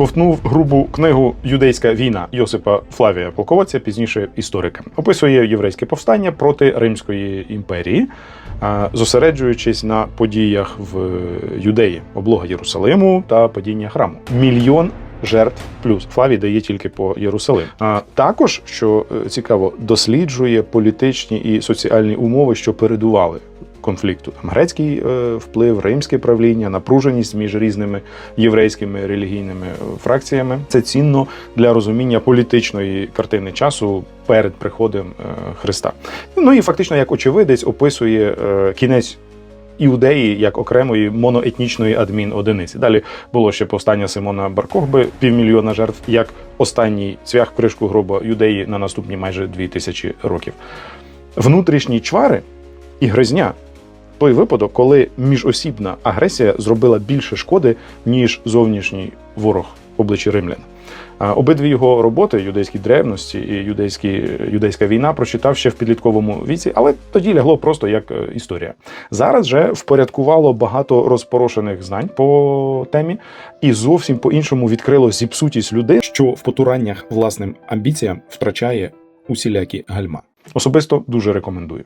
ковтнув грубу книгу Юдейська війна Йосипа Флавія Полководця, пізніше історика. Описує єврейське повстання проти Римської імперії, зосереджуючись на подіях в Юдеї, облога Єрусалиму та падіння храму. Мільйон жертв плюс Флавій дає тільки по Єрусалим. А також, що е, цікаво, досліджує політичні і соціальні умови, що передували конфлікту. Там грецький е, вплив, римське правління, напруженість між різними єврейськими релігійними е, фракціями. Це цінно для розуміння політичної картини часу перед приходом е, Христа. Ну і фактично, як очевидець, описує кінець. Іудеї як окремої моноетнічної адмінодиниці. Далі було ще повстання Симона Баркохби, півмільйона жертв, як останній цвях кришку гроба юдеї на наступні майже дві тисячі років. Внутрішні чвари і гризня той випадок, коли міжосібна агресія зробила більше шкоди, ніж зовнішній ворог в обличчі римлян. Обидві його роботи юдейські древності і юдейські, юдейська війна прочитав ще в підлітковому віці, але тоді лягло просто як е, історія. Зараз же впорядкувало багато розпорошених знань по темі, і зовсім по-іншому відкрило зіпсутість людей, що в потураннях власним амбіціям втрачає усілякі гальма. Особисто дуже рекомендую.